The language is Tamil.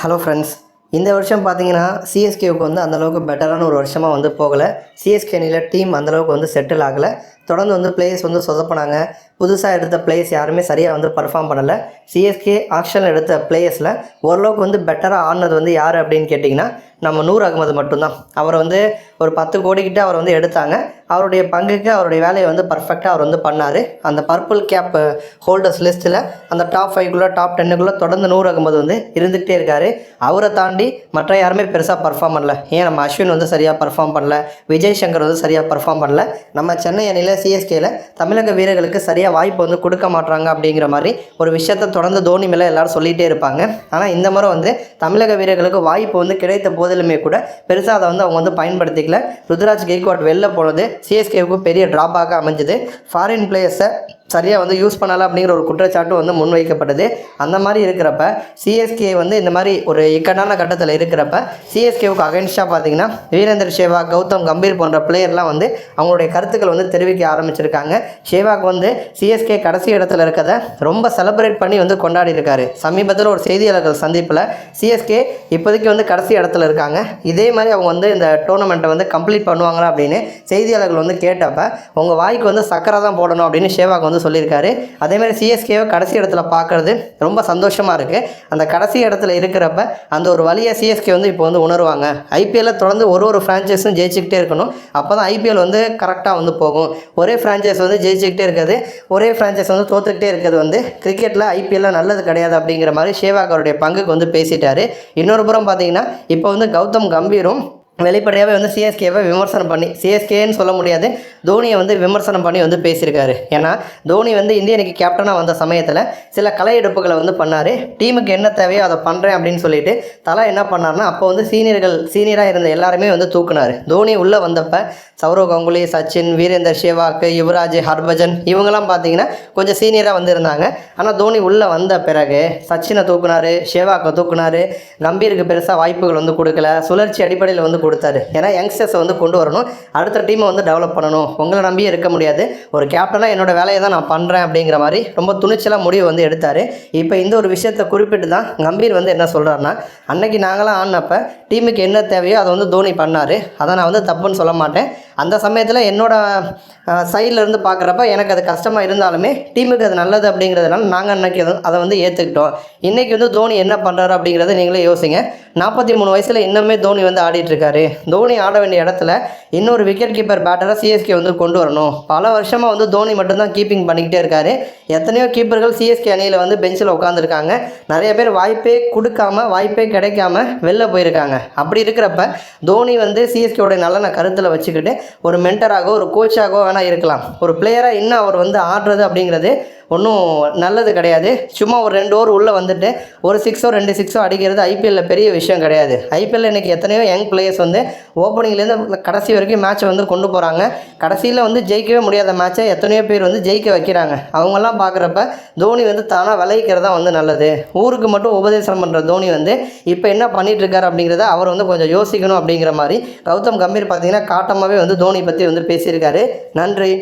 ஹலோ ஃப்ரெண்ட்ஸ் இந்த வருஷம் பார்த்தீங்கன்னா சிஎஸ்கேவுக்கு வந்து அந்தளவுக்கு பெட்டரான ஒரு வருஷமாக வந்து போகலை. சிஎஸ்கே அணியில் டீம் அந்தளவுக்கு வந்து செட்டில் ஆகலை. தொடர்ந்து வந்து பிளேயர்ஸ் வந்து சொதப்பினாங்க. புதுசாக எடுத்த பிளேயர்ஸ் யாருமே சரியாக வந்து பர்ஃபார்ம் பண்ணலை. சிஎஸ்கே ஆக்ஷன் எடுத்த பிளேயர்ஸில் ஓரளவுக்கு வந்து பெட்டராக ஆடினது வந்து யார் அப்படின்னு கேட்டிங்கன்னா நம்ம நூர் அகமது மட்டும்தான். அவர் வந்து ஒரு பத்து கோடிக்கிட்ட அவர் வந்து எடுத்தாங்க. அவருடைய பங்குக்கு அவருடைய வேலையை வந்து பர்ஃபெக்டாக அவர் வந்து பண்ணார். அந்த பர்பிள் கேப் ஹோல்டர்ஸ் லிஸ்ட்டில் அந்த டாப் ஃபைவ்குள்ளே டாப் டென்னுக்குள்ளே தொடர்ந்து நூறு அகமது வந்து இருந்துகிட்டே இருக்கார். அவரை தாண்டி மற்ற யாருமே பெருசாக பர்ஃபார்ம் பண்ணல. ஏன் நம்ம அஸ்வின் வந்து சரியாக பர்ஃபார்ம் பண்ணல? விஜய் சங்கர் வந்து சரியாக பர்ஃபார்ம் பண்ணல? நம்ம சென்னை அணியில் சிஎஸ்கேயில் தமிழக வீரர்களுக்கு சரியாக வாய்ப்பு வந்து கொடுக்க மாட்டாங்க அப்படிங்கிற மாதிரி ஒரு விஷயத்த தொடர்ந்து தோனி மேலே எல்லாரும் சொல்லிகிட்டே இருப்பாங்க. ஆனால் இந்த முறை வந்து தமிழக வீரர்களுக்கு வாய்ப்பு வந்து கிடைத்த போதிலுமே கூட பெருசாக அதை வந்து அவங்க வந்து பயன்படுத்திக்கல. ருத்ராஜ் கெய்க்வாட் வெளில போனது சிஎஸ்கேவுக்கு பெரிய ட்ராபாக அமைஞ்சது. ஃபாரின் பிளேயர்ஸை சரியாக வந்து யூஸ் பண்ணலை அப்படிங்கிற ஒரு குற்றச்சாட்டு வந்து முன்வைக்கப்பட்டது. அந்த மாதிரி இருக்கிறப்ப சிஎஸ்கே வந்து இந்த மாதிரி ஒரு இக்கட்டான கட்டத்தில் இருக்கிறப்ப சிஎஸ்கேவுக்கு அகைன்ஸ்டாக பார்த்தீங்கன்னா வீரேந்தர் சேவாக் கௌதம் கம்பீர் போன்ற பிளேயர்லாம் வந்து அவங்களுடைய கருத்துக்கள் வந்து தெரிவிக்க ஆரம்பிச்சிருக்காங்க. சேவாக் வந்து சிஎஸ்கே கடைசி இடத்துல இருக்கிறத ரொம்ப செலிப்ரேட் பண்ணி வந்து கொண்டாடி இருக்காரு சமீபத்தில் ஒரு செய்தியாளர்கள் சந்திப்பில் சிஎஸ்கே இப்போதைக்கு வந்து கடைசி இடத்துல இருக்காங்க. இதே மாதிரி அவங்க வந்து இந்த டோர்னமெண்ட்டை வந்து கம்ப்ளீட் பண்ணுவாங்களா அப்படின்னு செய்தியாளர்கள் வந்து கேட்டப்ப உங்கள் வாய்க்கு வந்து சக்கரை தான் போடணும் அப்படின்னு சேவாக் வந்து சொல்லியிருக்காரு. அதே மாதிரி சிஎஸ்கேவை கடைசி இடத்துல பார்க்குறது ரொம்ப சந்தோஷமாக இருக்குது அந்த கடைசி இடத்துல இருக்கிறப்ப அந்த ஒரு வழியை சிஎஸ்கே வந்து இப்போ வந்து உணர்வாங்க. ஐபிஎல்ல தொடர்ந்து ஒரு ஒரு ஃப்ரான்ச்சைஸும் ஜெயிச்சுக்கிட்டே இருக்கணும். அப்போ தான் ஐபிஎல் வந்து கரெக்டாக வந்து போகும். ஒரே ஃப்ரான்ச்சைஸ் வந்து ஜெயிச்சுக்கிட்டே இருக்கிறது ஒரே ஃப்ரான்ச்சைஸ் வந்து தோத்துக்கிட்டே இருக்கிறது வந்து கிரிக்கெட்டில் ஐபிஎல்லில் நல்லது கிடையாது அப்படிங்கிற மாதிரி ஷேவாக் அவருடைய பங்குக்கு வந்து பேசிட்டாரு. இன்னொரு புறம் பார்த்தீங்கன்னா இப்போ வந்து கௌதம் கம்பீரும் வெளிப்படையாகவே வந்து சிஎஸ்கேவை விமர்சனம் பண்ணி சிஎஸ்கேன்னு சொல்ல முடியாது. தோனியை வந்து விமர்சனம் பண்ணி வந்து பேசியிருக்காரு. ஏன்னா தோனி வந்து இந்திய அணிக்கு கேப்டனாக வந்த சமயத்தில் சில கலை எடுப்புகளை வந்து பண்ணார். டீமுக்கு என்ன தேவையோ அதை பண்ணுறேன் அப்படின்னு சொல்லிட்டு தலா என்ன பண்ணார்னா அப்போ வந்து சீனியர்கள் சீனியராக இருந்த எல்லாருமே வந்து தூக்குனார். தோனி உள்ளே வந்தப்போ சௌரவ் கங்குலி சச்சின் வீரேந்தர் சேவாக் யுவராஜ் ஹர்பஜன் இவங்கெல்லாம் பார்த்தீங்கன்னா கொஞ்சம் சீனியராக வந்து இருந்தாங்க. ஆனால் தோனி உள்ளே வந்த பிறகு சச்சினை தூக்குனாரு ஷேவாக்கை தூக்குனாரு. கம்பீருக்கு பெருசாக வாய்ப்புகள் வந்து கொடுக்கல. சுழற்சி அடிப்படையில் வந்து கொடுத்தாரு. ஏன்னா யங்ஸ்டர்ஸை வந்து கொண்டு வரணும். அடுத்த டீமை வந்து டெவலப் பண்ணணும். உங்களை நம்பியே இருக்க முடியாது. ஒரு கேப்டனாக என்னோட வேலையை தான் நான் பண்ணுறேன் அப்படிங்கிற மாதிரி ரொம்ப துணிச்சலாக முடிவு வந்து எடுத்தார். இப்போ இந்த ஒரு விஷயத்தை குறிப்பிட்டு தான் கம்பீர் வந்து என்ன சொல்கிறாருன்னா அன்னைக்கு நாங்களாம் ஆடினப்போ டீமுக்கு என்ன தேவையோ அதை வந்து தோனி பண்ணார். அதை நான் வந்து தப்புன்னு சொல்ல மாட்டேன். அந்த சமயத்தில் என்னோட சைடில் இருந்து பார்க்குறப்ப எனக்கு அது கஷ்டமாக இருந்தாலுமே டீமுக்கு அது நல்லது அப்படிங்கிறதுனால நாங்கள் அன்னைக்கு அதை- அதை வந்து ஏற்றுக்கிட்டோம் இன்றைக்கி வந்து தோனி என்ன பண்ணுறாரு அப்படிங்கிறத நீங்களே யோசிங்க. நாற்பத்தி மூணு வயசில் இன்னுமே தோனி வந்து ஆடிட்டு இருக்காரு தோனி ஆட வேண்டிய இடத்துல இன்னொரு விக்கெட் கீப்பர் பேட்டரை சிஎஸ்கே வந்து கொண்டு வரணும். பல வருஷமாக வந்து தோனி மட்டும்தான் கீப்பிங் பண்ணிக்கிட்டே இருக்காரு. எத்தனையோ கீப்பர்கள் சிஎஸ்கே அணியில் வந்து பெஞ்சில் உட்காந்துருக்காங்க நிறைய பேர் வாய்ப்பே கொடுக்காம வாய்ப்பே கிடைக்காம வெளில போயிருக்காங்க. அப்படி இருக்கிறப்ப தோனி வந்து சிஎஸ்கேவோட நலனை கருத்தில் வச்சுக்கிட்டு ஒரு மென்டராகவோ ஒரு கோச்சாகவோ வேணால் இருக்கலாம். ஒரு பிளேயராக இன்னும் அவர் வந்து ஆடுறது அப்படிங்கிறது ஒன்றும் நல்லது கிடையாது. சும்மா ஒரு ரெண்டு ஓவர் உள்ளே வந்துட்டு ஒரு சிக்ஸோ ரெண்டு சிக்ஸோ அடிக்கிறது ஐபிஎல்லில் பெரிய விஷயம் கிடையாது. ஐபிஎல்லில் இன்றைக்கி எத்தனையோ யங் பிளேயர்ஸ் வந்து ஓப்பனிங்லேருந்து கடைசி வரைக்கும் மேட்ச்சை வந்து கொண்டு போகிறாங்க கடைசியில் வந்து ஜெயிக்கவே முடியாத மேட்ச்சை எத்தனையோ பேர் வந்து ஜெயிக்க வைக்கிறாங்க. அவங்கெல்லாம் பார்க்குறப்ப தோனி வந்து தானாக விளைவிக்கிறதா தான் வந்து நல்லது. ஊருக்கு மட்டும் உபதேசம் பண்ணுற தோனி வந்து இப்போ என்ன பண்ணிகிட்ருக்காரு அப்படிங்கிறத அவர் வந்து கொஞ்சம் யோசிக்கணும் அப்படிங்கிற மாதிரி கௌதம் கம்பீர் பார்த்தீங்கன்னா காட்டமாகவே வந்து தோனி பற்றி வந்து பேசியிருக்காரு. நன்றி.